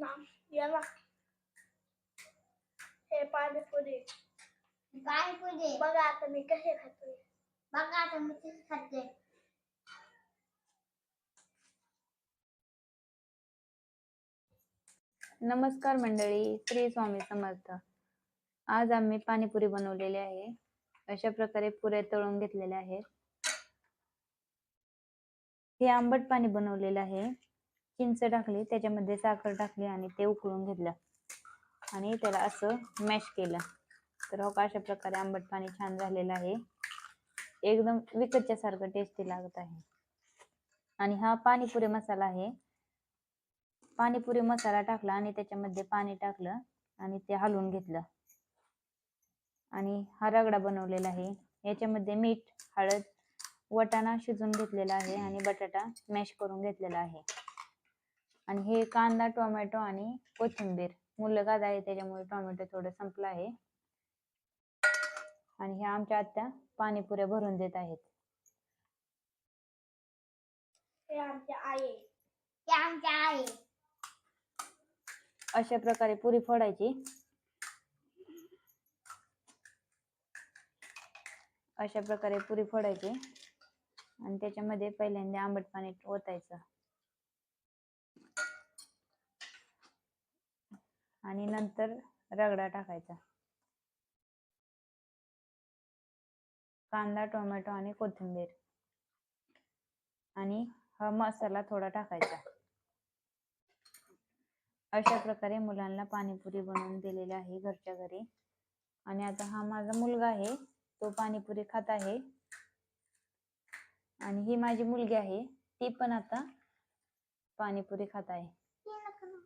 ना याला हे पाणीपुरी पाणीपुरी बघा आता मी कसे खातोय बघा आता मी किती खाते नमस्कार मंडळी श्री स्वामी समर्थ. आज आम्ही पाणीपुरी बनवलेली आहे. अशा प्रकारे पुऱ्या तळून घेतलेल्या आहेत. हे आंबट पाणी बनवलेलं आहे. चिंच टाकली त्याच्यामध्ये साखर टाकली आणि ते उकळून घेतलं. आणि त्याला असं मॅश केलं. तर हो का अशा प्रकारे आंबट पाणी छान झालेलं आहे. एकदम विकतच्या सारखं टेस्टी लागत आहे. आणि हा पाणीपुरी मसाला आहे. पाणीपुरी मसाला टाकला आणि त्याच्यामध्ये पाणी टाकलं आणि ते हलवून घेतलं. आणि हा रगडा बनवलेला आहे. याच्यामध्ये मीठ हळद वटाणा शिजून घेतलेला आहे आणि बटाटा मॅश करून घेतलेला आहे. आणि हे कांदा टोमॅटो आणि कोथिंबीर. मुलगाद आहे त्याच्यामुळे टोमॅटो थोडं संपलं आहे. आणि ह्या आमच्या आत्या पाणीपुऱ्या भरून देत आहेत. हे अशा प्रकारे पुरी फोडायची. अशा प्रकारे पुरी फोडायची. आणि त्याच्यामध्ये पहिल्यांदा आंबट पाणी ओतायचं. आणि नंतर रगडा टाकायचा. कांदा टोमॅटो आणि कोथिंबीर. आणि हा मसाला थोडा टाकायचा. अशा प्रकारे मुलांना पाणीपुरी बनवून दिलेली आहे घरच्या घरी. आणि आता हा माझा मुलगा आहे तो पाणीपुरी खात आहे. आणि ही माझी मुलगी आहे ती पण आता पाणीपुरी खात आहे ते नको ना.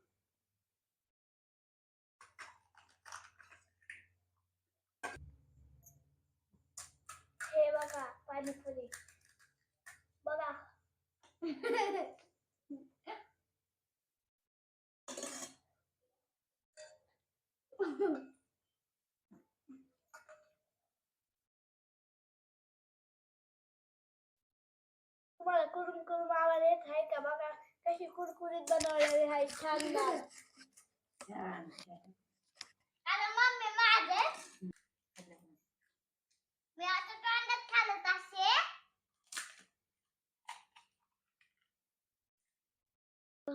हे बघा पाणीपुरी बघा तुम्हाला कुरुम कुरुम आवाज येत आहे का बघा कशी कुरकुरीत बनवलेली आहे छान डाळ अरे मम्मी माझे मी आता तोंडात घालत असे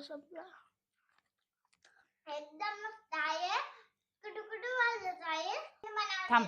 संपला एकदम मस्त आहे. कुठू कुठू वाजत आहे. हे थांब.